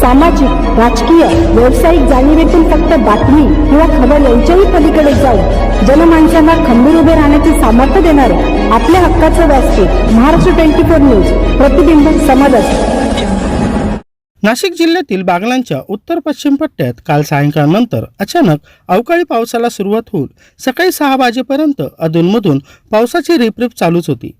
सामाजिक राजकीय व्यावसायिक जाणीवेतून फक्त बातमी किंवा खबर यांच्याही पलीकडे जाऊन जनमानसांना खंबीर उभे राहण्याचे सामर्थ्य देणारे आपल्या हक्काचं व्यासपीठ महाराष्ट्र ट्वेंटी फोर न्यूज प्रतिबिंब समाजात नाशिक जिल्ह्यातील बागलांच्या उत्तर पश्चिम पट्ट्यात काल सायंकाळनंतर अचानक अवकाळी पावसाला सुरुवात होऊन सकाळी सहा वाजेपर्यंत अधूनमधून पावसाची रिपरिप चालूच होती.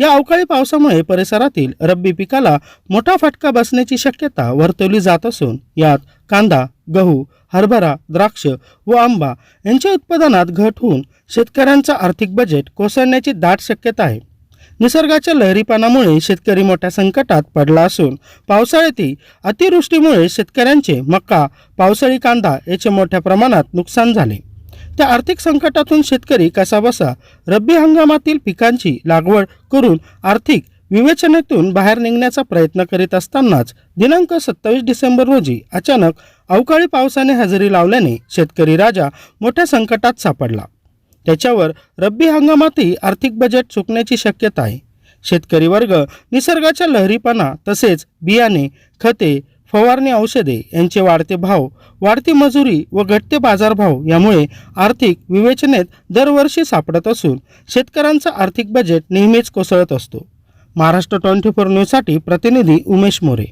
या अवकाळी पावसामुळे परिसरातील रब्बी पिकाला मोठा फटका बसण्याची शक्यता वर्तवली जात असून यात कांदा गहू हरभरा द्राक्ष व आंबा यांच्या उत्पादनात घट होऊन शेतकऱ्यांचा आर्थिक बजेट कोसळण्याची दाट शक्यता आहे. निसर्गाच्या लहरीपणामुळे शेतकरी मोठ्या संकटात पडला असून पावसाळ्यातील अतिवृष्टीमुळे शेतकऱ्यांचे मका पावसाळी कांदा याचे मोठ्या प्रमाणात नुकसान झाले. त्या आर्थिक संकटातून शेतकरी कसाबसा रब्बी हंगामातील पिकांची लागवड करून आर्थिक विवेचनेतून बाहेर निघण्याचा प्रयत्न करीत असतानाच दिनांक सत्तावीस डिसेंबर रोजी अचानक अवकाळी पावसाने हजेरी लावल्याने शेतकरी राजा मोठ्या संकटात सापडला. त्याच्यावर रब्बी हंगामातही आर्थिक बजेट चुकण्याची शक्यता आहे. शेतकरी वर्ग निसर्गाच्या लहरीपणा तसेच बियाणे खते फवारणी औषधे यांचे वाढते भाव वाढती मजुरी व घटते बाजारभाव यामुळे आर्थिक विवेचनेत दरवर्षी सापडत असून शेतकऱ्यांचा आर्थिक बजेट नेहमीच कोसळत असतो. महाराष्ट्र ट्वेंटी फोर न्यूजसाठी प्रतिनिधी उमेश मोरे.